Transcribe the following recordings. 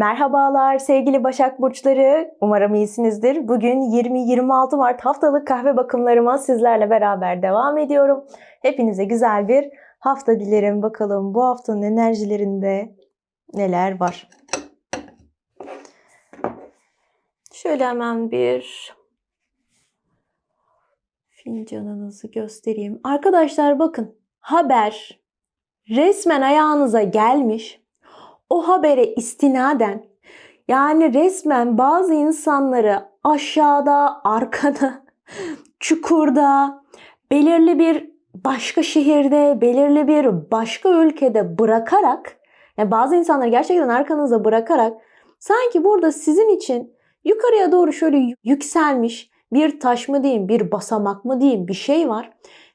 Merhabalar sevgili Başak Burçları. Umarım iyisinizdir. Bugün 20-26 Mart haftalık kahve bakımlarıma sizlerle beraber devam ediyorum. Hepinize güzel bir hafta dilerim. Bakalım bu haftanın enerjilerinde neler var. Şöyle hemen bir fincanınızı göstereyim. Arkadaşlar bakın haber resmen ayağınıza gelmiş. O habere istinaden yani resmen bazı insanları aşağıda, arkada, çukurda, belirli bir başka şehirde, belirli bir başka ülkede bırakarak yani bazı insanları gerçekten arkanıza bırakarak sanki burada sizin için yukarıya doğru şöyle yükselmiş bir taş mı diyeyim, bir basamak mı diyeyim bir şey var.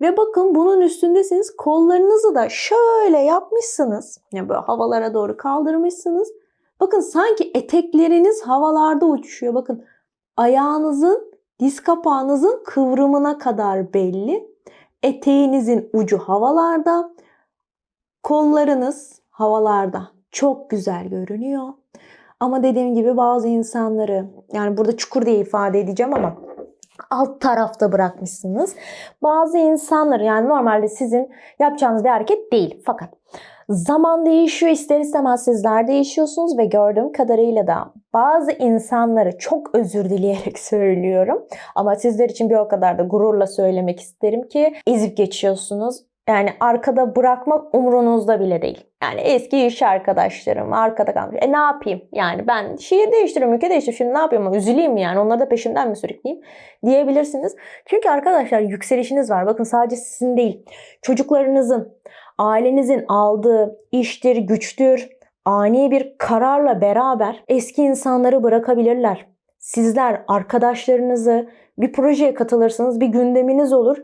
Ve bakın bunun üstündesiniz. Kollarınızı da şöyle yapmışsınız. Yani böyle havalara doğru kaldırmışsınız. Bakın sanki etekleriniz havalarda uçuşuyor. Bakın ayağınızın, diz kapağınızın kıvrımına kadar belli. Eteğinizin ucu havalarda. Kollarınız havalarda. Çok güzel görünüyor. Ama dediğim gibi bazı insanları yani burada çukur diye ifade edeceğim ama alt tarafta bırakmışsınız. Bazı insanları yani normalde sizin yapacağınız bir hareket değil. Fakat zaman değişiyor ister istemez sizler değişiyorsunuz ve gördüğüm kadarıyla da bazı insanları çok özür dileyerek söylüyorum. Ama sizler için bir o kadar da gururla söylemek isterim ki ezip geçiyorsunuz yani arkada bırakmak umurunuzda bile değil. Yani eski iş arkadaşlarım arkada kalmış. E ne yapayım? Yani ben şehir değiştiriyorum, ülke değiştiriyorum. Şimdi ne yapayım üzüleyim mi yani? Onları da peşimden mi sürükleyeyim? Diyebilirsiniz. Çünkü arkadaşlar yükselişiniz var. Bakın sadece sizin değil. Çocuklarınızın, ailenizin aldığı iştir, güçtür, ani bir kararla beraber eski insanları bırakabilirler. Sizler arkadaşlarınızı bir projeye katılırsınız, bir gündeminiz olur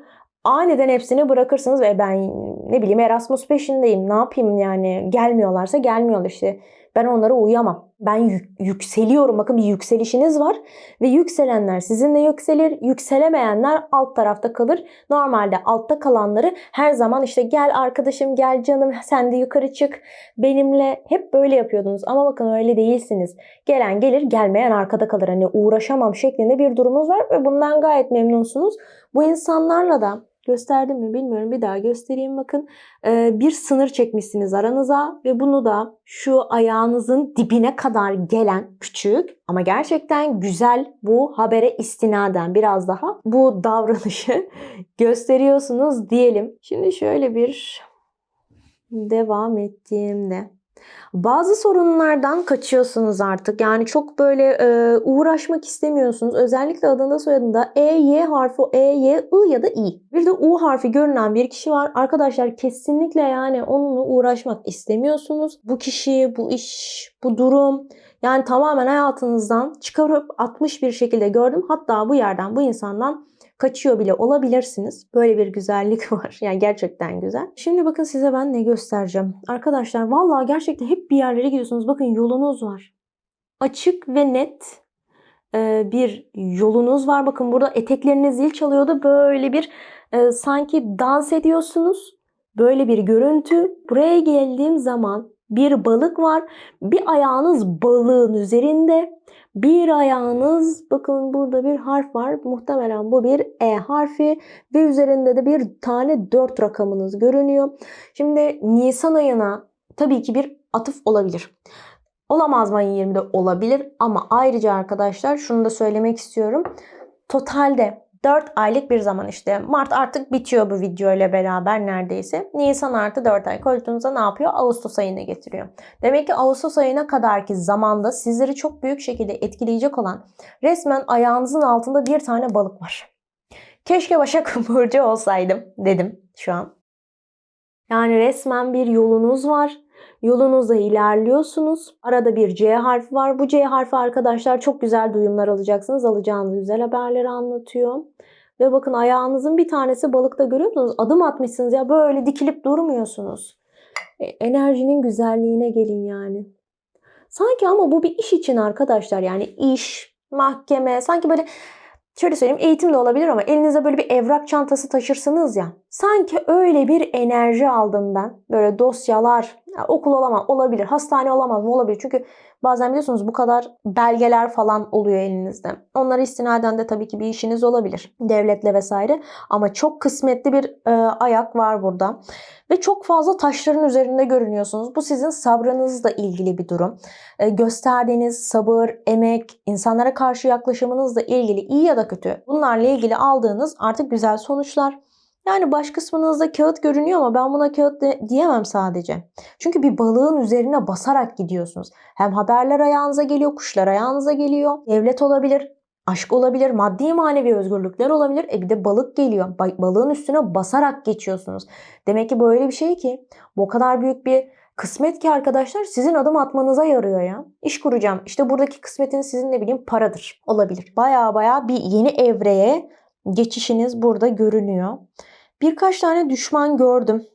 aniden hepsini bırakırsınız ve ben ne bileyim Erasmus peşindeyim. Ne yapayım yani? Gelmiyorlarsa gelmiyorlar işte. Ben onlara uyamam. Ben yük- yükseliyorum. Bakın bir yükselişiniz var ve yükselenler sizinle yükselir. Yükselemeyenler alt tarafta kalır. Normalde altta kalanları her zaman işte gel arkadaşım gel canım sen de yukarı çık benimle hep böyle yapıyordunuz. Ama bakın öyle değilsiniz. Gelen gelir gelmeyen arkada kalır. Hani uğraşamam şeklinde bir durumunuz var ve bundan gayet memnunsunuz. Bu insanlarla da Gösterdim mi bilmiyorum. Bir daha göstereyim bakın. Ee, bir sınır çekmişsiniz aranıza ve bunu da şu ayağınızın dibine kadar gelen küçük ama gerçekten güzel bu habere istinaden biraz daha bu davranışı gösteriyorsunuz diyelim. Şimdi şöyle bir devam ettiğimde bazı sorunlardan kaçıyorsunuz artık. Yani çok böyle e, uğraşmak istemiyorsunuz. Özellikle adında soyadında E, Y harfi, E, Y, I ya da I. Bir de U harfi görünen bir kişi var. Arkadaşlar kesinlikle yani onunla uğraşmak istemiyorsunuz. Bu kişi, bu iş, bu durum yani tamamen hayatınızdan çıkarıp atmış bir şekilde gördüm. Hatta bu yerden, bu insandan kaçıyor bile olabilirsiniz. Böyle bir güzellik var. Yani gerçekten güzel. Şimdi bakın size ben ne göstereceğim. Arkadaşlar vallahi gerçekten hep bir yerlere gidiyorsunuz. Bakın yolunuz var. Açık ve net e, bir yolunuz var. Bakın burada etekleriniz zil çalıyordu. Böyle bir e, sanki dans ediyorsunuz. Böyle bir görüntü. Buraya geldiğim zaman bir balık var. Bir ayağınız balığın üzerinde. Bir ayağınız bakın burada bir harf var. Muhtemelen bu bir E harfi ve üzerinde de bir tane 4 rakamınız görünüyor. Şimdi Nisan ayına tabii ki bir atıf olabilir. Olamaz mı ayın 20'de? Olabilir ama ayrıca arkadaşlar şunu da söylemek istiyorum. Totalde 4 aylık bir zaman işte. Mart artık bitiyor bu video ile beraber neredeyse. Nisan artı 4 ay koyduğunuzda ne yapıyor? Ağustos ayına getiriyor. Demek ki Ağustos ayına kadarki zamanda sizleri çok büyük şekilde etkileyecek olan resmen ayağınızın altında bir tane balık var. Keşke Başak Burcu olsaydım dedim şu an. Yani resmen bir yolunuz var. Yolunuzda ilerliyorsunuz. Arada bir C harfi var. Bu C harfi arkadaşlar çok güzel duyumlar alacaksınız. Alacağınız güzel haberleri anlatıyor. Ve bakın ayağınızın bir tanesi balıkta görüyor musunuz? Adım atmışsınız ya böyle dikilip durmuyorsunuz. E, enerjinin güzelliğine gelin yani. Sanki ama bu bir iş için arkadaşlar. Yani iş, mahkeme, sanki böyle şöyle söyleyeyim eğitim de olabilir ama elinizde böyle bir evrak çantası taşırsınız ya. Sanki öyle bir enerji aldım ben. Böyle dosyalar, Ya okul olamaz, olabilir. Hastane olamaz mı? Olabilir. Çünkü bazen biliyorsunuz bu kadar belgeler falan oluyor elinizde. Onlara istinaden de tabii ki bir işiniz olabilir. Devletle vesaire. Ama çok kısmetli bir e, ayak var burada. Ve çok fazla taşların üzerinde görünüyorsunuz. Bu sizin sabrınızla ilgili bir durum. E, gösterdiğiniz sabır, emek, insanlara karşı yaklaşımınızla ilgili iyi ya da kötü bunlarla ilgili aldığınız artık güzel sonuçlar. Yani baş kısmınızda kağıt görünüyor ama ben buna kağıt de, diyemem sadece. Çünkü bir balığın üzerine basarak gidiyorsunuz. Hem haberler ayağınıza geliyor, kuşlar ayağınıza geliyor. Devlet olabilir, aşk olabilir, maddi manevi özgürlükler olabilir. E bir de balık geliyor. Ba- balığın üstüne basarak geçiyorsunuz. Demek ki böyle bir şey ki bu kadar büyük bir kısmet ki arkadaşlar sizin adım atmanıza yarıyor ya. İş kuracağım. İşte buradaki kısmetin sizin ne bileyim paradır. Olabilir. Baya baya bir yeni evreye geçişiniz burada görünüyor. Birkaç tane düşman gördüm.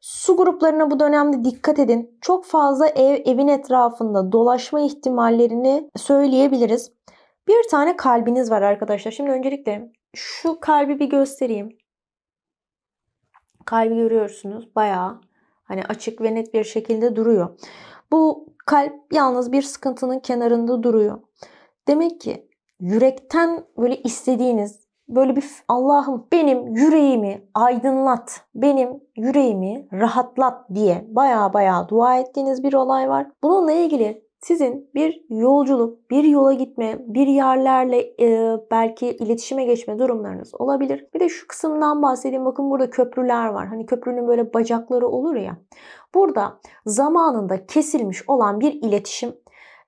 Su gruplarına bu dönemde dikkat edin. Çok fazla ev evin etrafında dolaşma ihtimallerini söyleyebiliriz. Bir tane kalbiniz var arkadaşlar. Şimdi öncelikle şu kalbi bir göstereyim. Kalbi görüyorsunuz. Bayağı hani açık ve net bir şekilde duruyor. Bu kalp yalnız bir sıkıntının kenarında duruyor. Demek ki yürekten böyle istediğiniz böyle bir Allah'ım benim yüreğimi aydınlat, benim yüreğimi rahatlat diye baya baya dua ettiğiniz bir olay var. Bununla ilgili sizin bir yolculuk, bir yola gitme, bir yerlerle e, belki iletişime geçme durumlarınız olabilir. Bir de şu kısımdan bahsedeyim. Bakın burada köprüler var. Hani köprünün böyle bacakları olur ya. Burada zamanında kesilmiş olan bir iletişim.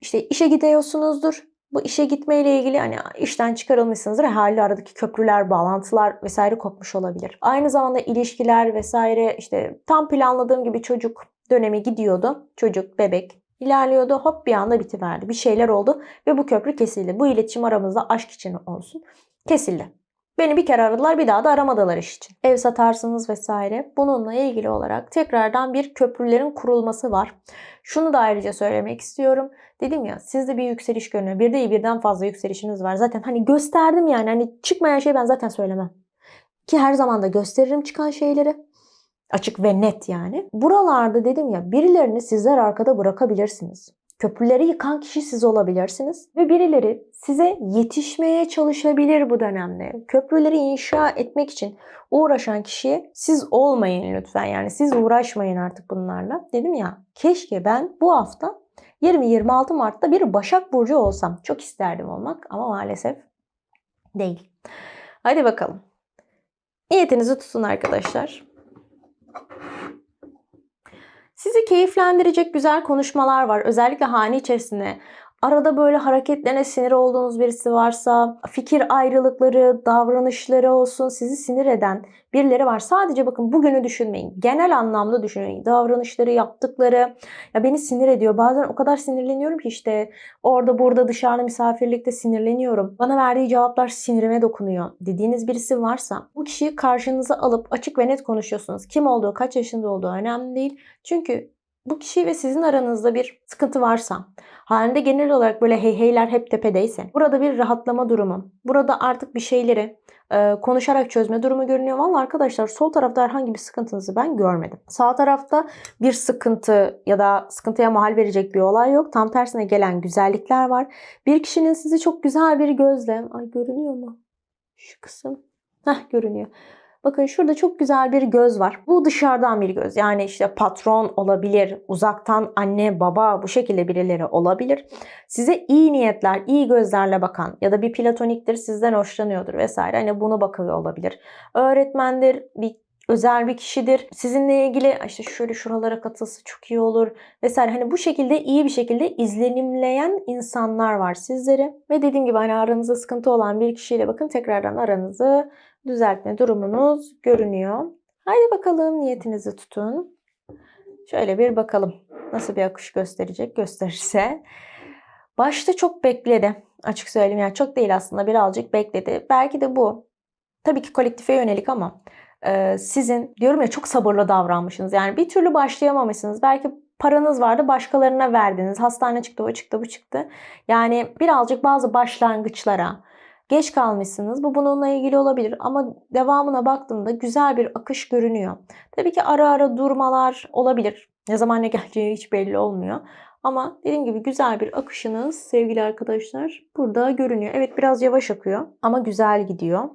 İşte işe gidiyorsunuzdur. Bu işe gitmeyle ilgili hani işten çıkarılmışsınızdır. Hali aradaki köprüler, bağlantılar vesaire kopmuş olabilir. Aynı zamanda ilişkiler vesaire işte tam planladığım gibi çocuk dönemi gidiyordu. Çocuk, bebek ilerliyordu. Hop bir anda bitiverdi. Bir şeyler oldu ve bu köprü kesildi. Bu iletişim aramızda aşk için olsun. Kesildi. Beni bir kere aradılar bir daha da aramadılar iş için. Ev satarsınız vesaire. Bununla ilgili olarak tekrardan bir köprülerin kurulması var. Şunu da ayrıca söylemek istiyorum. Dedim ya sizde bir yükseliş görünüyor. Bir değil birden fazla yükselişiniz var. Zaten hani gösterdim yani. Hani çıkmayan şeyi ben zaten söylemem. Ki her zaman da gösteririm çıkan şeyleri. Açık ve net yani. Buralarda dedim ya birilerini sizler arkada bırakabilirsiniz. Köprüleri yıkan kişi siz olabilirsiniz ve birileri size yetişmeye çalışabilir bu dönemde. Köprüleri inşa etmek için uğraşan kişi siz olmayın lütfen. Yani siz uğraşmayın artık bunlarla. Dedim ya keşke ben bu hafta 20-26 Mart'ta bir Başak Burcu olsam. Çok isterdim olmak ama maalesef değil. Hadi bakalım. Niyetinizi tutun arkadaşlar. Sizi keyiflendirecek güzel konuşmalar var. Özellikle hane içerisinde. Arada böyle hareketlerine sinir olduğunuz birisi varsa, fikir ayrılıkları, davranışları olsun sizi sinir eden birileri var. Sadece bakın bugünü düşünmeyin. Genel anlamda düşünmeyin. Davranışları, yaptıkları ya beni sinir ediyor. Bazen o kadar sinirleniyorum ki işte orada burada dışarıda misafirlikte sinirleniyorum. Bana verdiği cevaplar sinirime dokunuyor dediğiniz birisi varsa bu kişiyi karşınıza alıp açık ve net konuşuyorsunuz. Kim olduğu, kaç yaşında olduğu önemli değil. Çünkü bu kişi ve sizin aranızda bir sıkıntı varsa, halinde genel olarak böyle hey heyler hep tepedeyse, burada bir rahatlama durumu, burada artık bir şeyleri e, konuşarak çözme durumu görünüyor. Valla arkadaşlar sol tarafta herhangi bir sıkıntınızı ben görmedim. Sağ tarafta bir sıkıntı ya da sıkıntıya mahal verecek bir olay yok. Tam tersine gelen güzellikler var. Bir kişinin sizi çok güzel bir gözle, ay görünüyor mu? Şu kısım. Heh görünüyor. Bakın şurada çok güzel bir göz var. Bu dışarıdan bir göz. Yani işte patron olabilir, uzaktan anne, baba bu şekilde birileri olabilir. Size iyi niyetler, iyi gözlerle bakan ya da bir platoniktir sizden hoşlanıyordur vesaire. Hani bunu bakıyor olabilir. Öğretmendir, bir özel bir kişidir. Sizinle ilgili işte şöyle şuralara katılsa çok iyi olur vesaire. Hani bu şekilde iyi bir şekilde izlenimleyen insanlar var sizleri. Ve dediğim gibi hani aranızda sıkıntı olan bir kişiyle bakın tekrardan aranızı düzeltme durumunuz görünüyor. Haydi bakalım niyetinizi tutun. Şöyle bir bakalım nasıl bir akış gösterecek gösterirse. Başta çok bekledi açık söyleyeyim yani çok değil aslında birazcık bekledi. Belki de bu tabii ki kolektife yönelik ama e, sizin diyorum ya çok sabırlı davranmışsınız. Yani bir türlü başlayamamışsınız. Belki paranız vardı başkalarına verdiniz. Hastane çıktı o çıktı bu çıktı. Yani birazcık bazı başlangıçlara Geç kalmışsınız. Bu bununla ilgili olabilir ama devamına baktığımda güzel bir akış görünüyor. Tabii ki ara ara durmalar olabilir. Ne zaman ne geleceği hiç belli olmuyor. Ama dediğim gibi güzel bir akışınız sevgili arkadaşlar burada görünüyor. Evet biraz yavaş akıyor ama güzel gidiyor.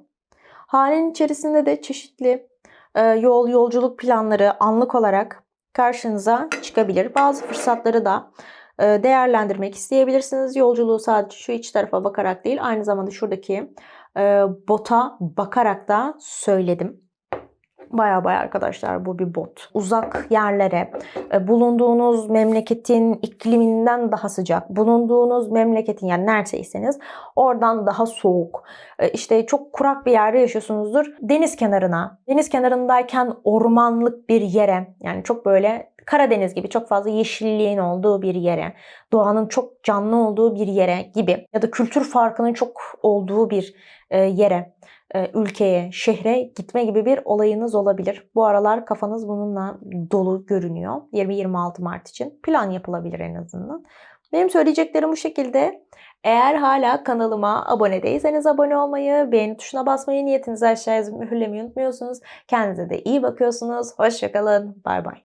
Halin içerisinde de çeşitli e, yol yolculuk planları anlık olarak karşınıza çıkabilir. Bazı fırsatları da değerlendirmek isteyebilirsiniz. Yolculuğu sadece şu iç tarafa bakarak değil aynı zamanda şuradaki e, bota bakarak da söyledim. Baya baya arkadaşlar bu bir bot. Uzak yerlere, e, bulunduğunuz memleketin ikliminden daha sıcak, bulunduğunuz memleketin yani neredeyseniz oradan daha soğuk, e, işte çok kurak bir yerde yaşıyorsunuzdur. Deniz kenarına, deniz kenarındayken ormanlık bir yere yani çok böyle Karadeniz gibi çok fazla yeşilliğin olduğu bir yere, doğanın çok canlı olduğu bir yere gibi ya da kültür farkının çok olduğu bir e, yere, e, ülkeye, şehre gitme gibi bir olayınız olabilir. Bu aralar kafanız bununla dolu görünüyor. 20-26 Mart için plan yapılabilir en azından. Benim söyleyeceklerim bu şekilde. Eğer hala kanalıma abone değilseniz abone olmayı, beğeni tuşuna basmayı, niyetinizi aşağıya mühürlemeyi unutmuyorsunuz. Kendinize de iyi bakıyorsunuz. Hoşçakalın. Bay bay.